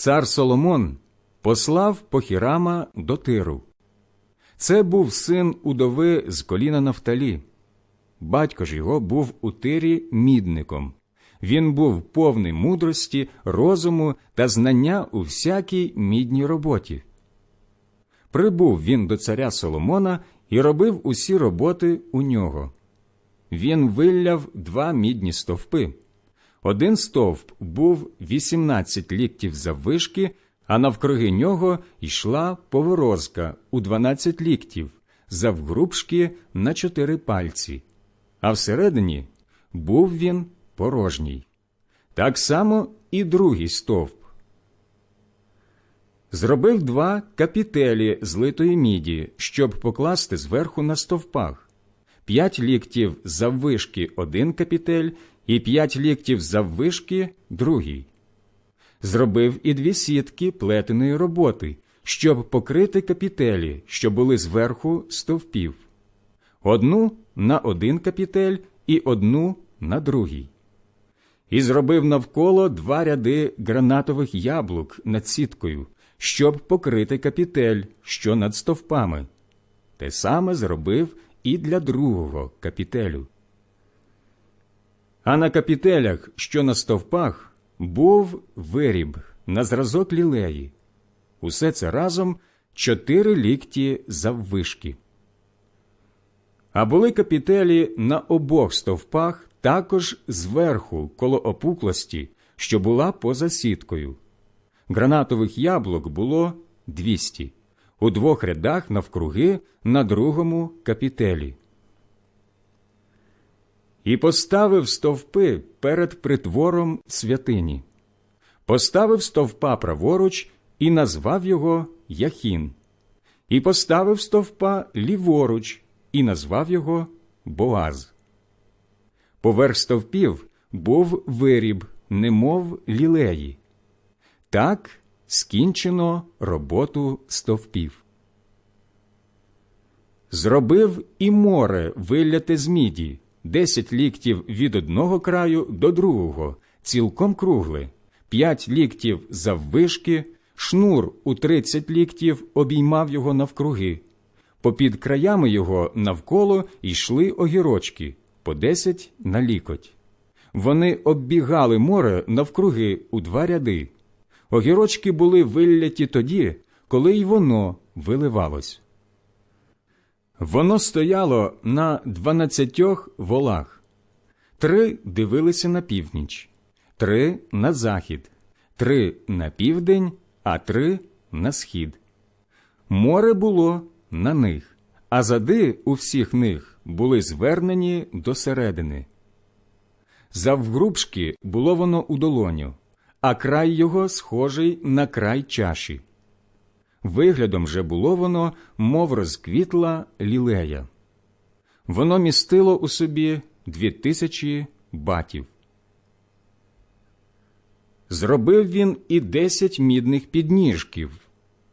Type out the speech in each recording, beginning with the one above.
цар Соломон послав Похірама до Тиру. Це був син удови з коліна Нафталі. Батько ж його був у тирі мідником. Він був повний мудрості, розуму та знання у всякій мідній роботі. Прибув він до царя Соломона і робив усі роботи у нього. Він вилляв два мідні стовпи. Один стовп був 18 ліктів заввишки, а навкруги нього йшла поворозка у 12 ліктів, завгрубшки на чотири пальці, а всередині був він порожній. Так само і другий стовп. Зробив два капітелі з литої міді, щоб покласти зверху на стовпах, п'ять ліктів заввишки один капітель і п'ять ліктів заввишки другий. Зробив і дві сітки плетеної роботи, щоб покрити капітелі, що були зверху стовпів, одну на один капітель і одну на другий. І зробив навколо два ряди гранатових яблук над сіткою, щоб покрити капітель, що над стовпами. Те саме зробив і для другого капітелю. А на капітелях, що на стовпах, був виріб на зразок лілеї. Усе це разом чотири лікті заввишки. А були капітелі на обох стовпах також зверху, коло опуклості, що була поза сіткою. Гранатових яблук було двісті, у двох рядах навкруги на другому капітелі. І поставив стовпи перед притвором святині, поставив стовпа праворуч і назвав його Яхін, і поставив стовпа ліворуч і назвав його Боаз. Поверх стовпів був виріб, немов лілеї. Так скінчено роботу стовпів. Зробив і море виляте з міді, десять ліктів від одного краю до другого, цілком кругле, п'ять ліктів заввишки, шнур у тридцять ліктів обіймав його навкруги. Попід краями його навколо йшли огірочки по десять на лікоть. Вони оббігали море навкруги у два ряди. Огірочки були вилляті тоді, коли й воно виливалось. Воно стояло на дванадцятьох волах. Три дивилися на північ, три на захід, три на південь, а три на схід. Море було на них, а зади у всіх них були звернені до середини. Завгрубшки було воно у долоню, а край його схожий на край чаші. Виглядом же було воно, мов розквітла лілея. Воно містило у собі дві тисячі батів. Зробив він і десять мідних підніжків.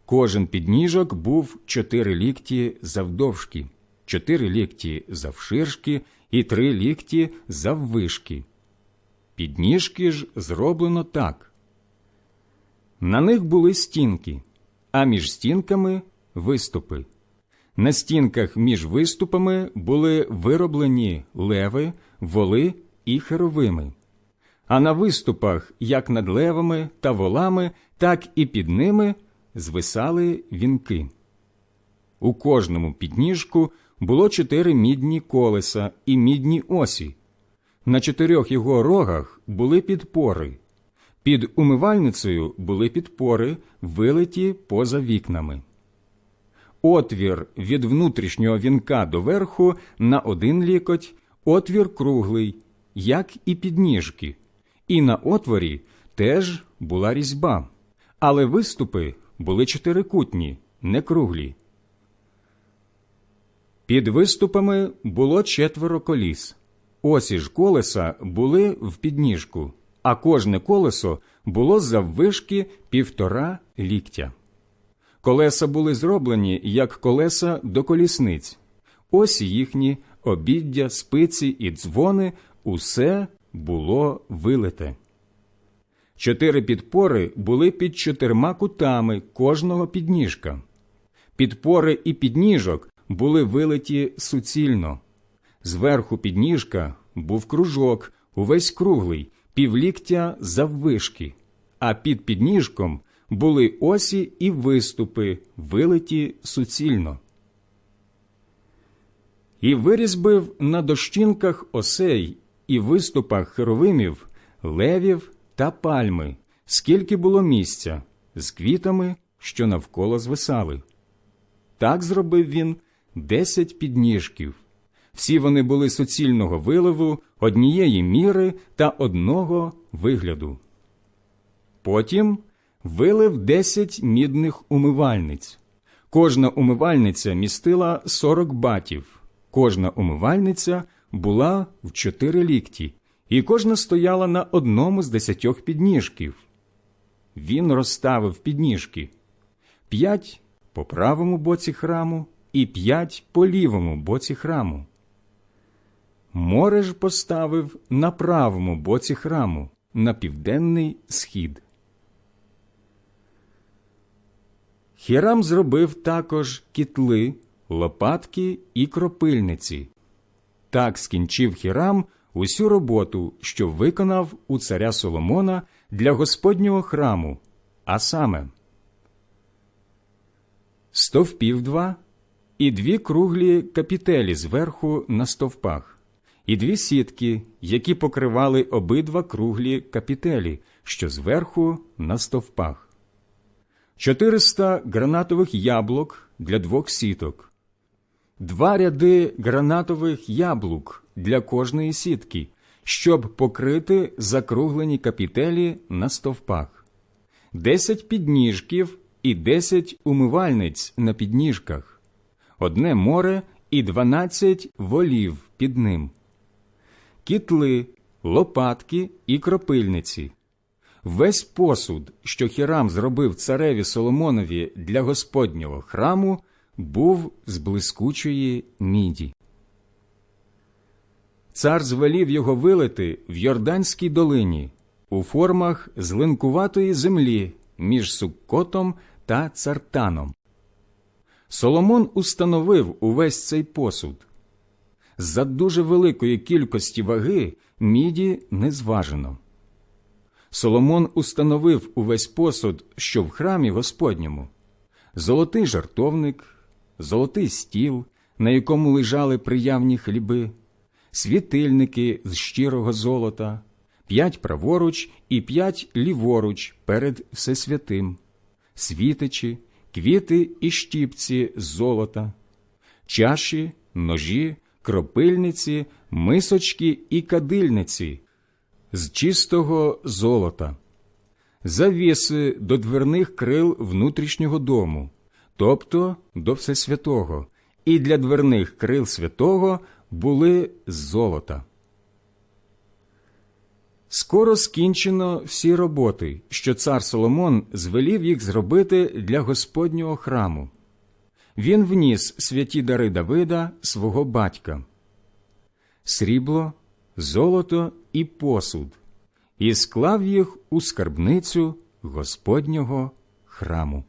Кожен підніжок був чотири лікті завдовжки, чотири лікті завширшки і три лікті заввишки. Підніжки ж зроблено так. На них були стінки, а між стінками виступи. На стінках між виступами були вироблені леви, воли і херовими. А на виступах, як над левами та волами, так і під ними звисали вінки. У кожному підніжку було чотири мідні колеса і мідні осі. На чотирьох його рогах були підпори. Під умивальницею були підпори, вилиті поза вікнами. Отвір від внутрішнього вінка до верху на один лікоть, отвір круглий, як і підніжки, і на отворі теж була різьба, але виступи були чотирикутні, не круглі. Під виступами було четверо коліс. Осі ж колеса були в підніжку, а кожне колесо було заввишки півтора ліктя. Колеса були зроблені як колеса до колісниць. Осі їхні, обіддя, спиці і дзвони усе було вилите. Чотири підпори були під чотирма кутами кожного підніжка. Підпори і підніжок були вилиті суцільно. Зверху підніжка був кружок, увесь круглий, півліктя заввишки, а під підніжком були осі і виступи, вилиті суцільно. І вирізбив на дощинках осей і виступах херовимів, левів та пальми, скільки було місця, з квітами, що навколо звисали. Так зробив він десять підніжків. Всі вони були суцільного виливу, однієї міри та одного вигляду. Потім вилив десять мідних умивальниць. Кожна умивальниця містила сорок батів, кожна умивальниця була в чотири лікті, і кожна стояла на одному з десятьох підніжків. Він розставив підніжки п'ять по правому боці храму і п'ять по лівому боці храму. Море ж поставив на правому боці храму, на південний схід. Хірам зробив також кітли, лопатки і кропильниці. Так скінчив Хірам усю роботу, що виконав у царя Соломона для Господнього храму, а саме стовпів два і дві круглі капітелі зверху на стовпах, і дві сітки, які покривали обидва круглі капітелі, що зверху на стовпах, чотириста гранатових яблук для двох сіток, два ряди гранатових яблук для кожної сітки, щоб покрити закруглені капітелі на стовпах, десять підніжків і десять умивальниць на підніжках, одне море і дванадцять волів під ним, кітли, лопатки і кропильниці. Весь посуд, що Хірам зробив цареві Соломонові для Господнього храму, був з блискучої міді. Цар звелів його вилити в Йорданській долині у формах злинкуватої землі між Суккотом та Цартаном. Соломон установив увесь цей посуд. За дуже великої кількості ваги міді не зважено. Соломон установив увесь посуд, що в храмі Господньому, золотий жартовник, золотий стіл, на якому лежали приявні хліби, світильники з щирого золота, п'ять праворуч і п'ять ліворуч перед Всесвятим, світичі, квіти і щіпці з золота, чаші, ножі, кропильниці, мисочки і кадильниці з чистого золота, завіси до дверних крил внутрішнього дому, тобто до Всесвятого, і для дверних крил святого були з золота. Скоро скінчено всі роботи, що цар Соломон звелів їх зробити для Господнього храму. Він вніс святі дари Давида, свого батька, срібло, золото і посуд, і склав їх у скарбницю Господнього храму.